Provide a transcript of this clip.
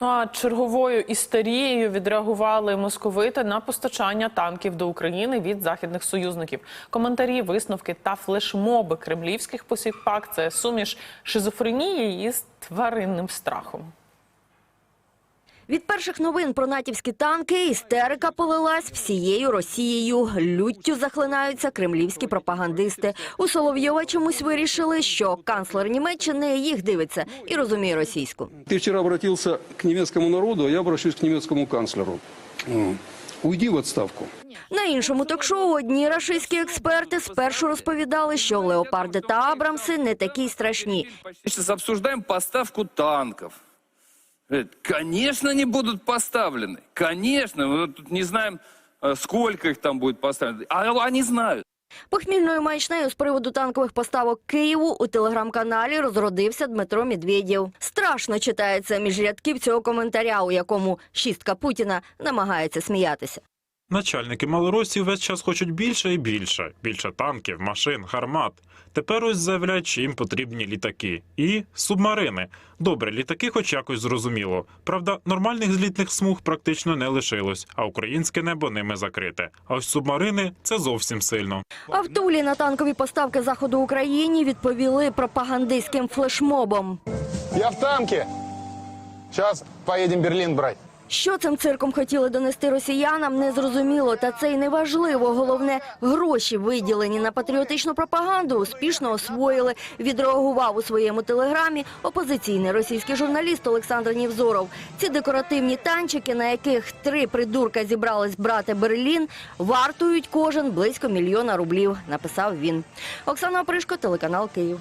А черговою істерією відреагували московити на постачання танків до України від західних союзників. Коментарі, висновки та флешмоби кремлівських посіпак – це суміш шизофренії із тваринним страхом. Від перших новин про натівські танки істерика полилась всією Росією. Люттю захлинаються кремлівські пропагандисти. У Соловйова чомусь вирішили, що канцлер Німеччини їх дивиться і розуміє російську. Ты вчера обратился к немецкому народу, а я обращусь к немецкому канцлеру. Уйди в отставку. На іншому ток-шоу одні рашистські експерти спершу розповідали, що леопарди та абрамси не такі страшні. Сейчас обсуждаем поставку танков. Говорит, Конечно, они будут поставлены. Конечно. Мы тут не знаем, э, сколько их там будет поставлено. А они знают. Похмільною маячнею з приводу танкових поставок Києву у телеграм-каналі розродився Дмитро Медведєв. Страшно читається між рядків цього коментаря, у якому шістка Путіна намагається сміятися. Начальники малоросів весь час хочуть більше і більше. Більше танків, машин, гармат. Тепер ось заявляють, що їм потрібні літаки. І субмарини. Добре, літаки хоч якось зрозуміло. Правда, нормальних злітних смуг практично не лишилось, а українське небо ними закрите. А ось субмарини це зовсім сильно. А в Тулі на танкові поставки заходу Україні відповіли пропагандистським флешмобом. Я в танке. Сейчас поедем Берлин брать. Що цим цирком хотіли донести росіянам, не зрозуміло. Та це й не важливо. Головне, гроші, виділені на патріотичну пропаганду, успішно освоїли. Відреагував у своєму телеграмі опозиційний російський журналіст Олександр Нівзоров. Ці декоративні танчики, на яких три придурка зібрались брати Берлін, вартують кожен близько мільйона рублів. Написав він. Оксана Опришко, телеканал Київ.